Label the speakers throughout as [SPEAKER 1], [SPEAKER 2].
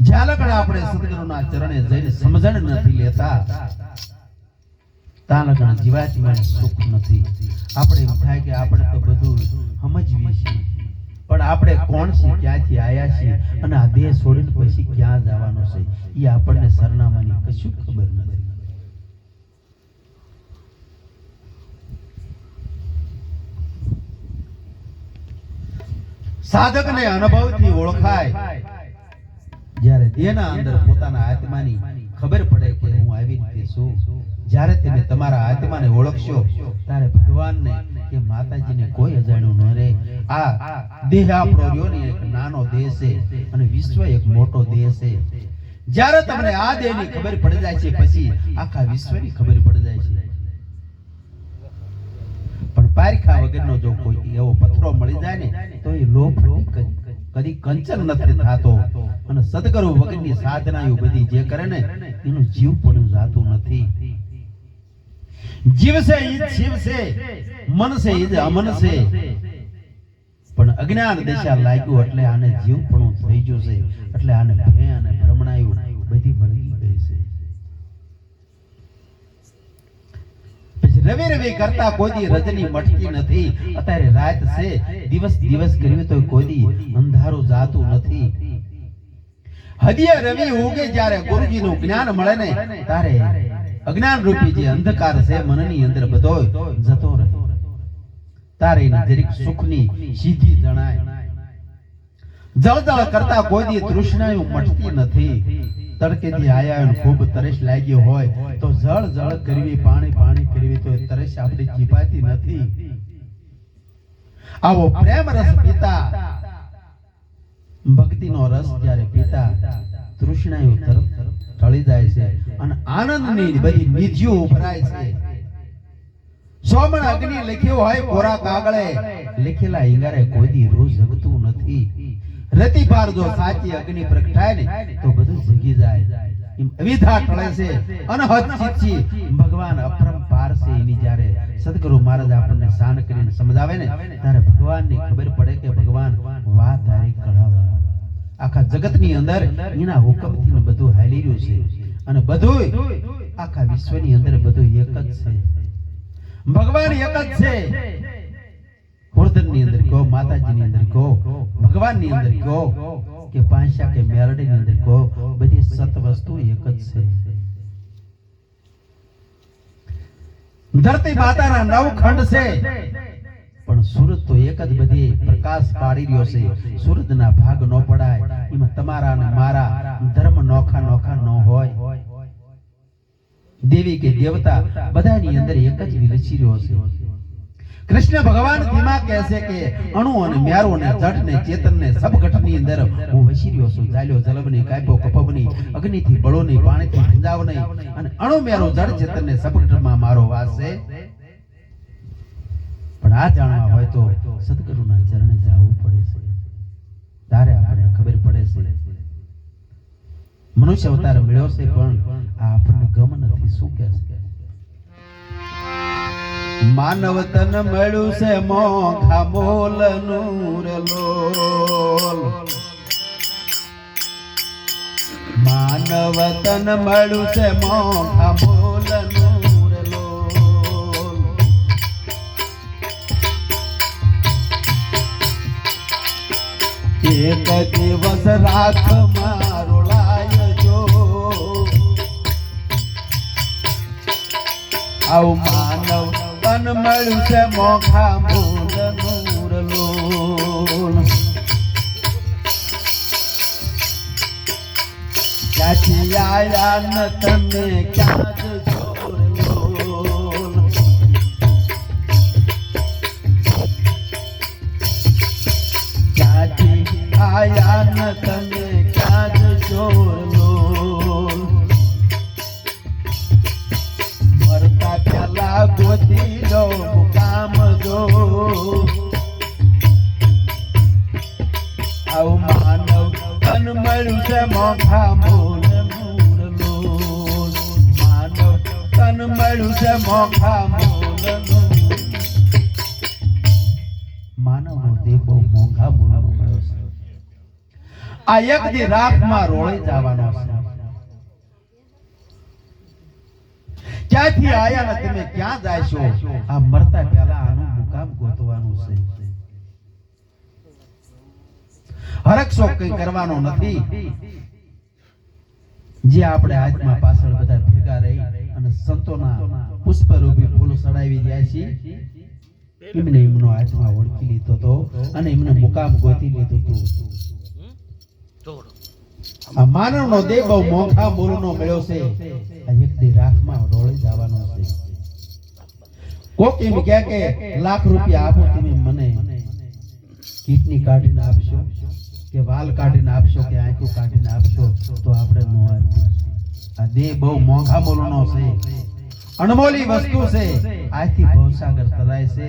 [SPEAKER 1] જ્યાં આપણે સદગુરુના ચરણે જઈને સમજણ નથી લેતા, ત્યાં લગણ જીવાત્માને સુખ નથી. આપણે એમ થાય કે આપણે તો બધું સમજવી છીએ. પણ આપણે કોણ છીએ, ક્યાંથી આવ્યા છીએ અને આ દેહ છોડીને પછી ક્યાં જવાનો છે? એ આપણને સરનામાની કશું ખબર નથી. સાધકને અનુભવથી ઓળખાય જ્યારે દેહના અંદર પોતાના આત્માની ખબર પડે કે હું આવી રીતે છું, જ્યારે તમે તમારા આત્માને ઓળખશો, ત્યારે ભગવાનને કે માતાજીને કોઈ અજાણ્યું ન રહે. આ દેહ આપણો રહ્યો ને એક નાનો દેહ છે અને વિશ્વ એક મોટો દેહ છે. જ્યારે તમને આ દેહની ખબર પડી જાય છે, પછી આખા વિશ્વની ખબર પડી જાય છે. પણ પારખા વગરનો જો કોઈ એવો પથરો મળી જાય ને, તો એ લોભ કદી કંચન નથી થતો. અને સદગુરુ વગરની સાધનાઓ બધી જે કરે ને, એનું જીવ પણ જાતું નથી. જીવ છે ઈ શિવ છે મન છે ઈ અમન છે પણ અજ્ઞાન દશા લાગ્યું એટલે આને જીવ પણ થઈ ગયું છે એટલે આને ભય અને ભ્રમણાયું બધી વળગી ગઈ છે પછી રવિ રવિ કરતા કોઈ રજની મટતી નથી. અત્યારે રાત છે, દિવસ દિવસ કરવી તો કોઈ અંધારું જાતું નથી. હદિયે રવિ ઉગે જ્યારે ગુરુજીનું જ્ઞાન મળે ને તારે અજ્ઞાન રૂપી જે અંધકાર છે, મનની અંદર બધો જતો રહે. તારે નજરીક જરીક સુખની સીધી જણાય. જળજળ કરતા કોઈ દી તૃષ્ણાયું મટતી નથી. તડકેથી આયા હોય ખૂબ તરસ લાગી હોય તો જળ જળ કરવી, પાણી પાણી કરવી તો તરસ આપણી જીપાતી નથી. આવો પ્રેમ રસ પીતા. ભક્તિનો રસ જ્યારે પીતા તૃષ્ણાયું તરફ ટળી જાય છે અને આનંદની બધી નિધિઓ ઉભરાય છે. સોમણ અગ્નિ લખ્યો હોય કોરા કાગળે. લખેલા ઈંગારે કોઈ દી રોજ જગતું નથી. રતિપાર પારજો, સાચી અગ્નિ પ્રગટાય ને, તો બધું જગી જાય. અવિધા ટળે છે, અનહદ ચિત્તી ભગવાન અપરંપાર છે એની જ્યારે. સદગુરુ મહારાજ આપણને શાન કરીને સમજાવે ને, ત્યારે ભગવાનની ખબર પડે કે ભગવાન વાહ તારી કળાવા આખા જગતની અંદર એના હુકમથી બધું હાલી રહ્યું છે. અને બધું આખા વિશ્વની અંદર બધું એક જ છે. ભગવાન એક જ છે. વર્ધનની અંદર કહો, માતાજીની અંદર કહો, ભગવાનની અંદર કહો, કે પાંચા કે મેરડીની અંદર કહો, બધી સત વસ્તુ એક જ છે. ધરતી માતાના નવ ખંડ છે, પણ સૂરજ તો એક જ બધી પ્રકાશ પાડી રહ્યો છે. સૂરજના ભાગ ન પડાય, એમાં તમારા અને મારા ધર્મ નોખા નોખા ન હોય. દેવી કે દેવતા બધાની અંદર એક જ વિલસી રહ્યો છે. કૃષ્ણ ભગવાન ધીમા કહે છે કે અણુ અને મ્યારો ને જટ ને ચેતન ને સબ ઘટની અંદર હું વસી છું. ચાલ્યો જલબની કાપ્યો ની પાણી થી ભંજાવ નહીં. અને અણુ, મ્યારો જડ ચેતન ને સબમાં મારો વાસ છે. પણ આ જાણવા હોય તો સદગુરુના ચરણે જવું પડે છે. તારે આપણને ખબર પડે છે. મનુષ્ય અવતાર મળ્યો છે પણ આ આપણને ગમ નથી. શું કે છે માનવ તન મળ્યું છે મોખા મોલ નૂર લોલ માનવ તન મળ્યું છે મોખા મોલ નૂર લોલ એક દિવસ રાત મારો લાયજો આવું માનવ તન મળશે મોખા મૂલ નૂર લોલ. ક્યાંથી આયા ન તમે ક્યાં મળ્યું મોખા છે. છે જવાનો છે. ક્યાંથી આયા તમે ક્યાં જાયશો આ મરતા પહેલા આનું મુકામ ગોતવાનું છે. હરકશો કઈ કરવાનો નથી. જે આપણે આજમાં પાછળ બધા ભેગા રહી અને સંતોના પુષ્પરૂપી ફૂલો સડાવી રહ્યા છે એમને એમનો હાથમાં ઓળખી લીધો તો અને એમને મુકામ ગોતી લીધો હતું આ માનવનો દેહ બહુ મોંઘા મૂળનો મળ્યો છે. આ વ્યક્તિ રાખમાં રોળી જવાનો છે. કોક એમ કે લાખ રૂપિયા આપો તમે મને. કિડની કાઢીને આપશો કે વાલ કાઢીને આપશો કે આંખો કાઢીને આપશો તો આપણે નો આ દેહ બહુ મોંઘા બોલનો છે. અણમોલી વસ્તુ છે. આથી ભવસાગર તરાય છે.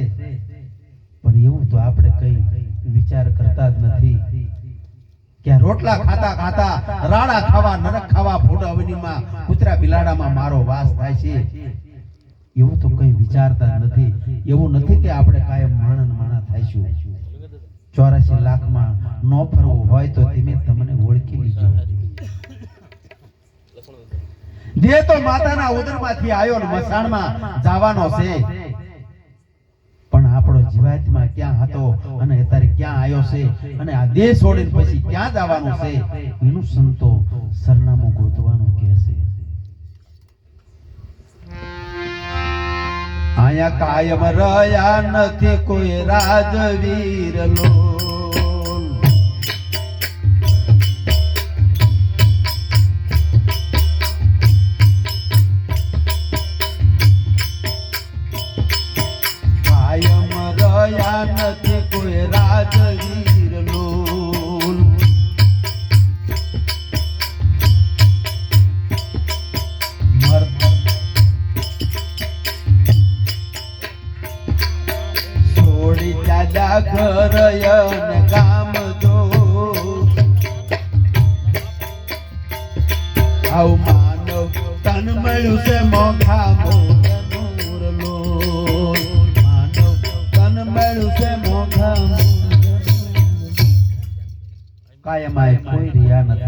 [SPEAKER 1] પણ એવું તો આપણે કઈ વિચાર કરતા જ નથી. કે રોટલા ખાતા ખાતા રાડા ખાવા, નરક ખાવા ફોટો અવનીમાં કૂતરા બિલાડામાં મારો વાસ થાય છે. એવું તો કઈ વિચારતા નથી. એવું નથી કે આપણે કાયમ માણન માણા થાઈશું. ચોરાશી લાખમાં ન ફરવું હોય તો તમે તમને ઓળખી લીધો દેહ તો માતાના ઉદરમાંથી આવ્યો ને મસાણમાં જવાનો છે. પણ આપણો જીવાતમાં ક્યાં હતો અને અત્યારે ક્યાં આવ્યો છે? અને આ દેહ છોડીને પછી ક્યાં જવાનું છે? એનું સંતો સરનામું ગોતવાનું આયા કાયમ રહ્યા નથી કોઈ રાજવીર લોલ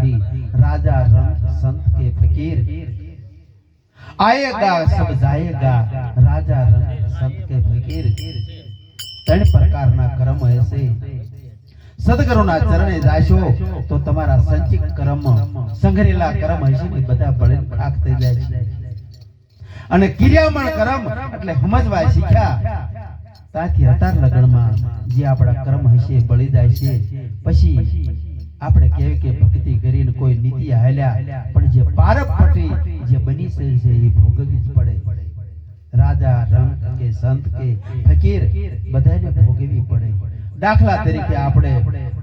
[SPEAKER 1] નથી राजा रंग, संत के फकीर। आएगा, सब जाएगा, राजा रंग, संत के फकीर। ત્રણ પ્રકારના કર્મ હશે સદગુરુના ચરણે જાશો તો તમારા સંચિત કર્મ સંઘરેલા કર્મ હશે ને બધા બળે ખાક થઈ જાય છે અને ક્રિયામણ કર્મ એટલે સમજવા શીખ્યા તાથી અતાર લગ્નમાં જે આપણા કર્મ હશે બળી જાય છે પછી આપણે કહેવી કે ભક્તિ કરીને કોઈ નીતિ હાલ્યા પણ જે પારક પટી જે બની છે એ ભોગવવી જ પડે. રાજા રંગ કે સંત કે ફકીર બધાને ભોગવવી પડે. દાખલા તરીકે આપણે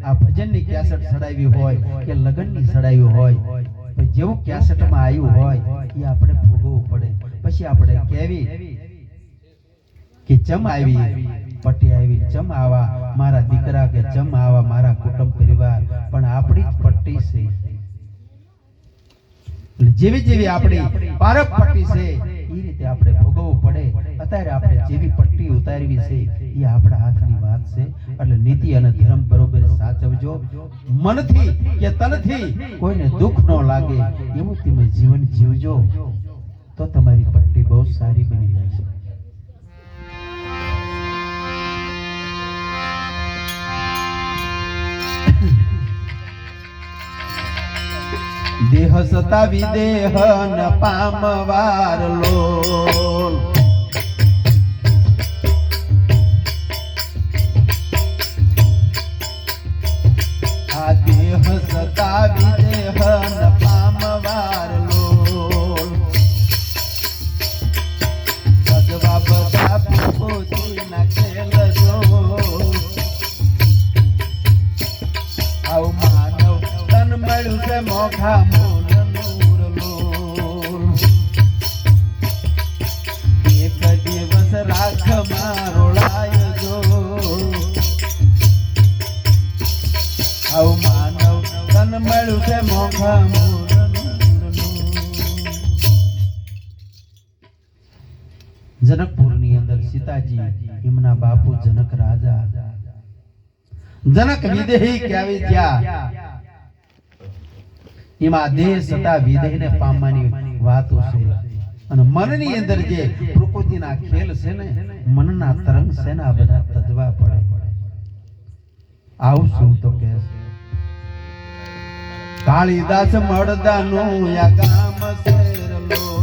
[SPEAKER 1] આ ભજનની કેસેટ સડાવી હોય કે લગ્નની સડાવી હોય જેવું કેસેટમાં આવ્યું હોય એ આપણે ભોગવવું પડે. પછી આપણે કેવી કે ચમ આવી પટ્ટી આવી ચમ આવા મારા દીકરા કે ચમ આવા મારા કુટુંબ પરિવાર. પણ આપણી પટ્ટી છે. જેવી જેવી આપણી પારક પટ્ટી છે એ રીતે આપણે ભોગવવું પડે. અત્યારે આપણે જેવી પટ્ટી ઉતારવી છે એ આપણા હાથની વાત છે. એટલે નીતિ અને ધર્મ બરોબર સાચવજો. મનથી કે તનથી કોઈને દુઃખ ન લાગે. એવું તમે જીવન જીવજો. તો તમારી પટ્ટી બહુ સારી બની જાય છે. દેહ સતાવી દેહ ન પામવાર જનકપુરની અંદર સીતાજી, એમના બાપુ જનક રાજા. જનક વિદેહી કે ગયા? એમાં દેહ સતા વિદેહને પામવાની વાતો છે. અને મનની અંદર જે પ્રકૃતિના ખેલ છે ને, મનના તરંગ છે ને, આ બધા તજવા પડે. આવું શું તો કહે છે કાળીદાસ મળદાનું યા કામ શેરલો